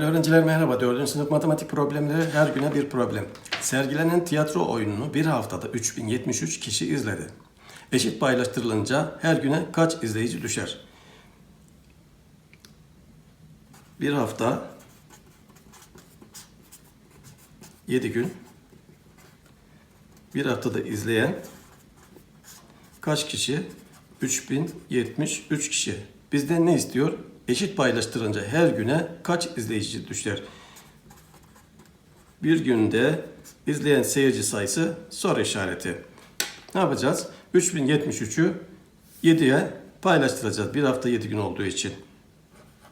Öğrenciler merhaba. 4. sınıf matematik problemleri her güne bir problem. Sergilenen tiyatro oyununu bir haftada 3073 kişi izledi. Eşit paylaştırılınca her güne kaç izleyici düşer? Bir hafta 7 gün bir haftada izleyen kaç kişi? 3073 kişi. Bizden ne istiyor? Eşit paylaştırınca her güne kaç izleyici düşer? Bir günde izleyen seyirci sayısı soru işareti. Ne yapacağız? 3073'ü 7'ye paylaştıracağız. Bir hafta 7 gün olduğu için.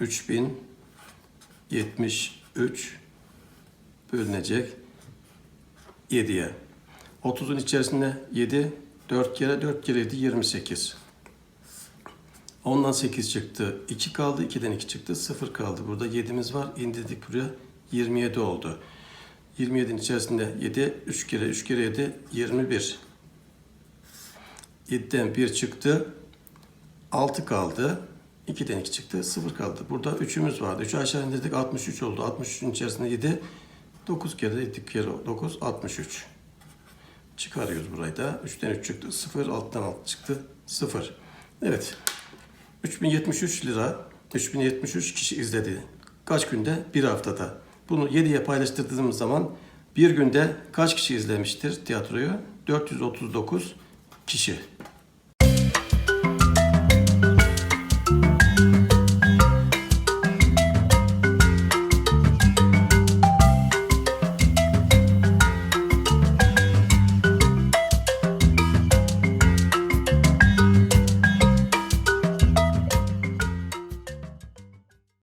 3073 bölünecek 7'ye. 30'un içerisinde 7, 4 kere 4 kere 7, 28. Ondan 8 çıktı. 2 kaldı. 2'den 2 çıktı. 0 kaldı. Burada 7'miz var. İndirdik buraya. 27 oldu. 27'nin içerisinde 7, 3 kere 3 kere 7, 21. 7'den 1 çıktı. 6 kaldı. 2'den 2 çıktı. 0 kaldı. Burada 3'ümüz vardı. 3'ü aşağı indirdik. 63 oldu. 63'ün içerisinde 7. 9 kere 7 kere 9. 63. Çıkarıyoruz burayı da. 3'ten 3 çıktı. 0. 6'dan 6 çıktı. 0. Evet. 3073 lira 3073 kişi izledi. Kaç günde? Bir haftada. Bunu 7'ye paylaştırdığımız zaman bir günde kaç kişi izlemiştir tiyatroyu? 439 kişi.